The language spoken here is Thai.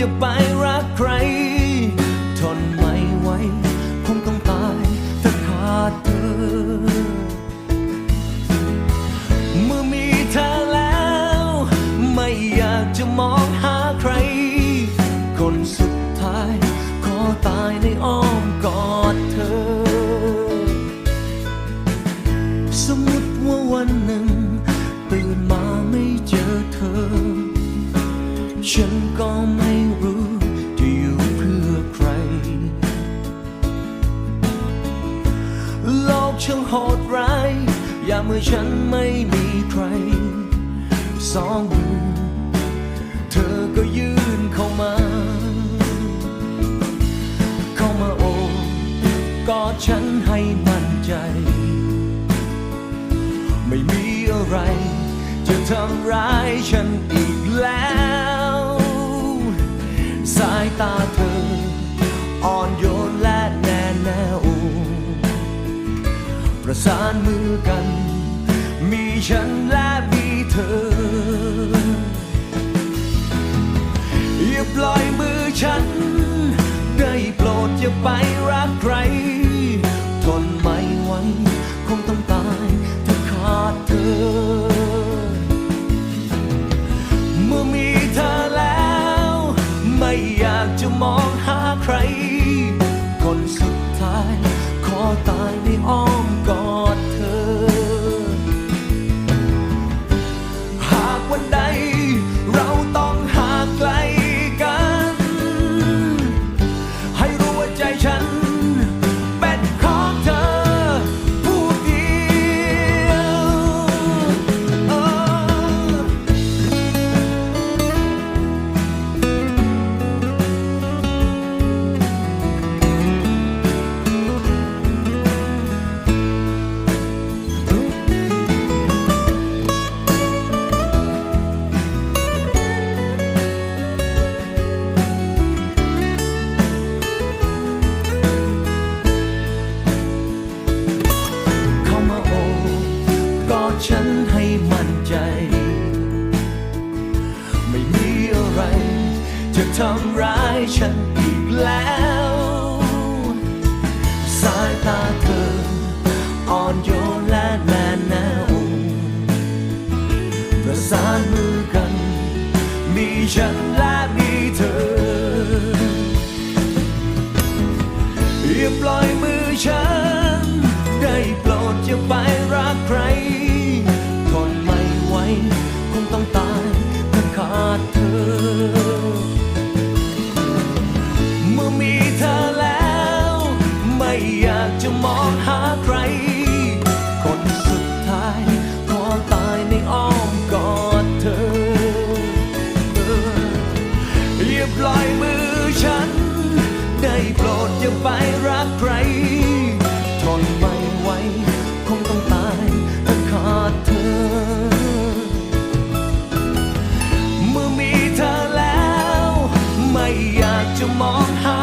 อย่าไปรักใคร ฉันก็ไม่รู้จะอยู่เพื่อใคร โลกช่างโหดร้ายอย่าเมื่อฉันไม่มีใคร สองมือ เธอก็ยื่นเข้ามา เข้ามาโอบกอดฉันให้มั่นใจ ไม่มีอะไร จะทำร้ายฉันอีกแล้ว สายตาเธอ อ่อนโยนและแน่แน่วประสานมือกัน มีฉันและมีเธอ อย่าปล่อยมือฉัน ได้โปรดอย่าไปรักใคร ห ทำร้ายฉันอีกแล้ว สายตาเธออ่อนโยนและแน่แน่วประสานมือกัน มีฉันและมีเธออย่าปล่อยมือฉัน ปล่อยมือฉัน ได้โปรดอย่าไปรักใครทนไม่ไหวคงต้องตายถ้าขาดเธอ เมื่อมีเธอแล้ว ไม่อยากจะมองหา